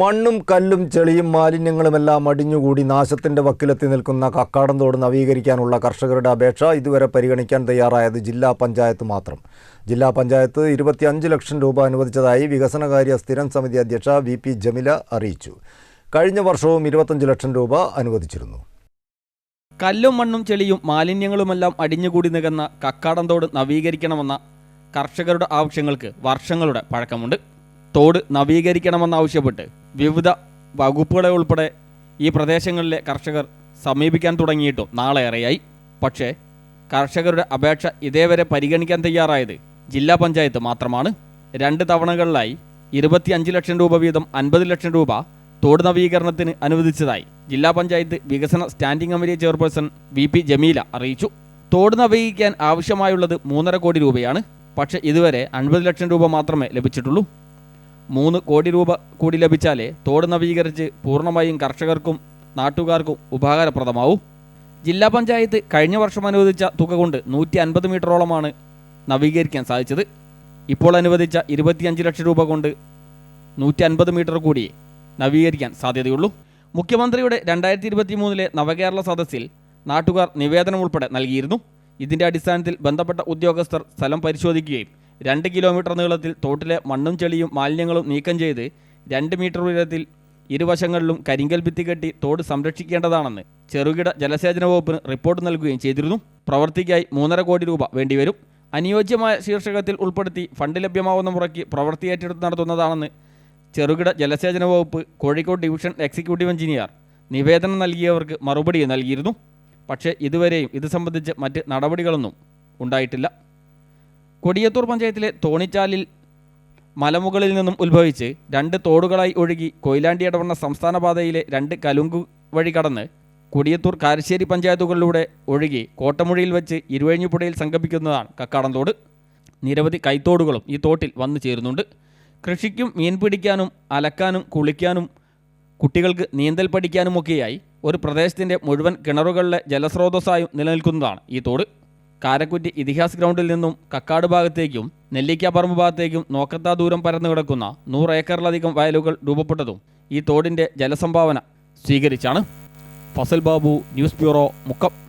മണ്ണും കല്ലും ചെളിയും മാലിന്യങ്ങളുമെല്ലാം അടിഞ്ഞുകൂടി നാശത്തിന്റെ വക്കിലെത്തി നിൽക്കുന്ന കക്കാടന്തോട് നവീകരിക്കാനുള്ള കർഷകരുടെ അപേക്ഷ ഇതുവരെ പരിഗണിക്കാൻ തയ്യാറായത് ജില്ലാ പഞ്ചായത്ത് മാത്രം. ജില്ലാ പഞ്ചായത്ത് ഇരുപത്തിയഞ്ച് ലക്ഷം രൂപ അനുവദിച്ചതായി വികസനകാര്യ സ്ഥിരം സമിതി അധ്യക്ഷ വി പി ജമില അറിയിച്ചു. കഴിഞ്ഞ വർഷവും ഇരുപത്തഞ്ച് ലക്ഷം രൂപ അനുവദിച്ചിരുന്നു. കല്ലും മണ്ണും ചെളിയും മാലിന്യങ്ങളുമെല്ലാം അടിഞ്ഞുകൂടി നികന്ന കക്കാടന്തോട് നവീകരിക്കണമെന്ന കർഷകരുടെ ആവശ്യങ്ങൾക്ക് വർഷങ്ങളുടെ പഴക്കമുണ്ട്. തോട് നവീകരിക്കണമെന്നാവശ്യപ്പെട്ട് വിവിധ വകുപ്പുകളെ ഉൾപ്പെടെ ഈ പ്രദേശങ്ങളിലെ കർഷകർ സമീപിക്കാൻ തുടങ്ങിയിട്ടും നാളേറെയായി പക്ഷേ കർഷകരുടെ അപേക്ഷ ഇതേവരെ പരിഗണിക്കാൻ തയ്യാറായത് ജില്ലാ പഞ്ചായത്ത് മാത്രമാണ്. രണ്ട് തവണകളിലായി ഇരുപത്തിയഞ്ച് ലക്ഷം രൂപ വീതം അൻപത് ലക്ഷം രൂപ തോട് നവീകരണത്തിന് അനുവദിച്ചതായി ജില്ലാ പഞ്ചായത്ത് വികസന standing committee chairperson V P Jameela അറിയിച്ചു. തോട് നവീകരിക്കാൻ ആവശ്യമായുള്ളത് മൂന്നര കോടി രൂപയാണ്. പക്ഷേ ഇതുവരെ അൻപത് ലക്ഷം രൂപ മാത്രമേ ലഭിച്ചിട്ടുള്ളൂ. മൂന്ന് കോടി രൂപ കൂടി ലഭിച്ചാലേ തോട് നവീകരിച്ച് പൂർണമായും കർഷകർക്കും നാട്ടുകാർക്കും ഉപകാരപ്രദമാവും. ജില്ലാ പഞ്ചായത്ത് കഴിഞ്ഞ വർഷം അനുവദിച്ച തുക കൊണ്ട് നൂറ്റി അൻപത് മീറ്ററോളമാണ് നവീകരിക്കാൻ സാധിച്ചത്. ഇപ്പോൾ അനുവദിച്ച ഇരുപത്തിയഞ്ച് ലക്ഷം രൂപ കൊണ്ട് നൂറ്റി അൻപത് മീറ്റർ കൂടി നവീകരിക്കാൻ സാധ്യതയുള്ളൂ. മുഖ്യമന്ത്രിയുടെ രണ്ടായിരത്തി ഇരുപത്തി മൂന്നിലെ നവകേരള സദസ്സിൽ നാട്ടുകാർ നിവേദനം ഉൾപ്പെടെ നൽകിയിരുന്നു. ഇതിന്റെ അടിസ്ഥാനത്തിൽ ബന്ധപ്പെട്ട ഉദ്യോഗസ്ഥർ സ്ഥലം പരിശോധിക്കുകയും രണ്ട് കിലോമീറ്റർ നീളത്തിൽ തോട്ടിലെ മണ്ണും ചെളിയും മാലിന്യങ്ങളും നീക്കം ചെയ്ത് രണ്ട് മീറ്റർ ഉയരത്തിൽ ഇരുവശങ്ങളിലും കരിങ്കൽ ഭിത്തി കെട്ടി തോട് സംരക്ഷിക്കേണ്ടതാണെന്ന് ചെറുകിട ജലസേചന വകുപ്പിന് റിപ്പോർട്ട് നൽകുകയും ചെയ്തിരുന്നു. പ്രവൃത്തിക്കായി മൂന്നര കോടി രൂപ വേണ്ടിവരും. അനുയോജ്യമായ ശീർഷകത്തിൽ ഉൾപ്പെടുത്തി ഫണ്ട് ലഭ്യമാവുന്ന മുറയ്ക്ക് പ്രവൃത്തി ഏറ്റെടുത്ത് നടത്തുന്നതാണെന്ന് ചെറുകിട ജലസേചന വകുപ്പ് കോഴിക്കോട് ഡിവിഷൻ എക്സിക്യൂട്ടീവ് എഞ്ചിനീയർ നിവേദനം നൽകിയവർക്ക് മറുപടി നൽകിയിരുന്നു. പക്ഷേ ഇതുവരെയും ഇത് സംബന്ധിച്ച് മറ്റ് നടപടികളൊന്നും ഉണ്ടായിട്ടില്ല. കൊടിയത്തൂർ പഞ്ചായത്തിലെ തോണിച്ചാലിൽ മലമുകളിൽ നിന്നും ഉത്ഭവിച്ച് രണ്ട് തോടുകളായി ഒഴുകി കൊയിലാണ്ടി ഇടവണ്ണ സംസ്ഥാന പാതയിലെ രണ്ട് കലുങ്കു വഴി കടന്ന് കൊടിയത്തൂർ കാരശ്ശേരി പഞ്ചായത്തുകളിലൂടെ ഒഴുകി കോട്ടമുഴിയിൽ വെച്ച് ഇരുവഴിഞ്ഞുപുഴയിൽ സംഗമിക്കുന്നതാണ് കക്കാടൻ തോട്. നിരവധി കൈത്തോടുകളും ഈ തോട്ടിൽ വന്നു ചേരുന്നുണ്ട്. കൃഷിക്കും മീൻ പിടിക്കാനും അലക്കാനും കുളിക്കാനും കുട്ടികൾക്ക് നീന്തൽ പഠിക്കാനുമൊക്കെയായി ഒരു പ്രദേശത്തിന്റെ മുഴുവൻ കിണറുകളിലെ ജലസ്രോതസ്സായും നിലനിൽക്കുന്നതാണ് ഈ തോട്. കാരക്കുറ്റി ഇതിഹാസ് ഗ്രൗണ്ടിൽ നിന്നും കക്കാട് ഭാഗത്തേക്കും നെല്ലിക്കാപ്പറമ്പ് ഭാഗത്തേക്കും നോക്കത്താ ദൂരം പരന്നു കിടക്കുന്ന നൂറ് ഏക്കറിലധികം വയലുകൾ രൂപപ്പെട്ടതും ഈ തോടിന്റെ ജലസംഭാവന സ്വീകരിച്ചാണ്. Fazal Babu news bureau Mukkam.